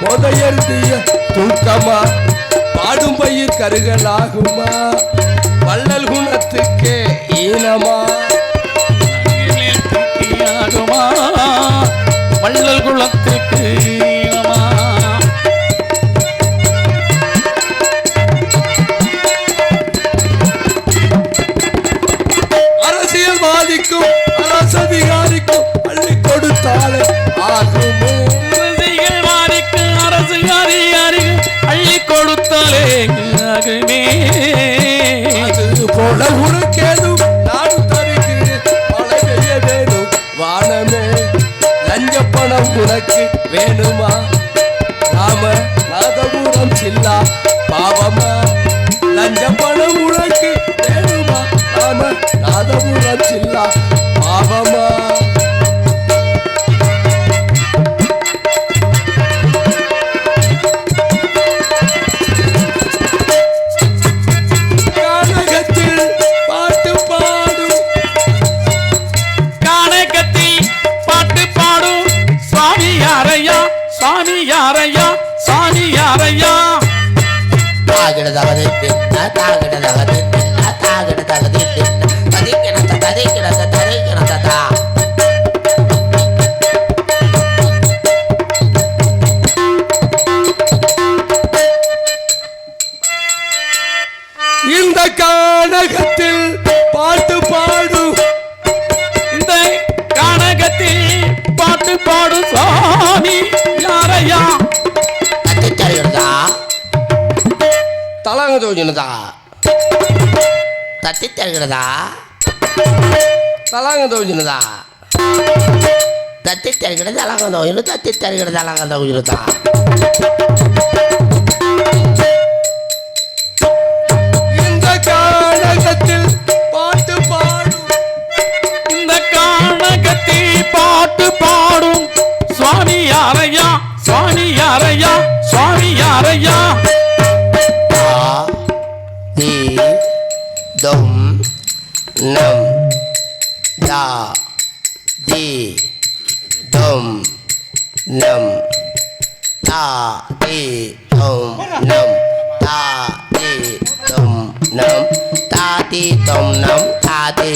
போதையருந்திய தூக்கமா? பாடும் பயிர் கருகலாகுமா? வள்ளல் குணத்துக்கு ஈனமா? வள்ளல் குலத்துக்கு. அரசியல்வாதிக்கும் அரசதிகாரிக்கும் அள்ளி கொடுத்தாலே ஆகுமே? Hello. தாகிடதகதி தின்ன தாகிடதகதி தின்ன தாகிடதகதி தின்ன. ததிக்கிணத ததிக்கிணத ததிக்கிணத தா. இந்த கானகத்தில் தலங்க தட்டி தருகிறதா தலங்க தோஞ்சினதா தட்டி தருகிறது அலங்க தோஜினு தட்டி தருகிறது அலங்க தோஞ்சினதா நம் தா தி தும் நம் தா தி தும் நம் தா தி தும் நம் தா தி தும் நம் தா தி தும் நம்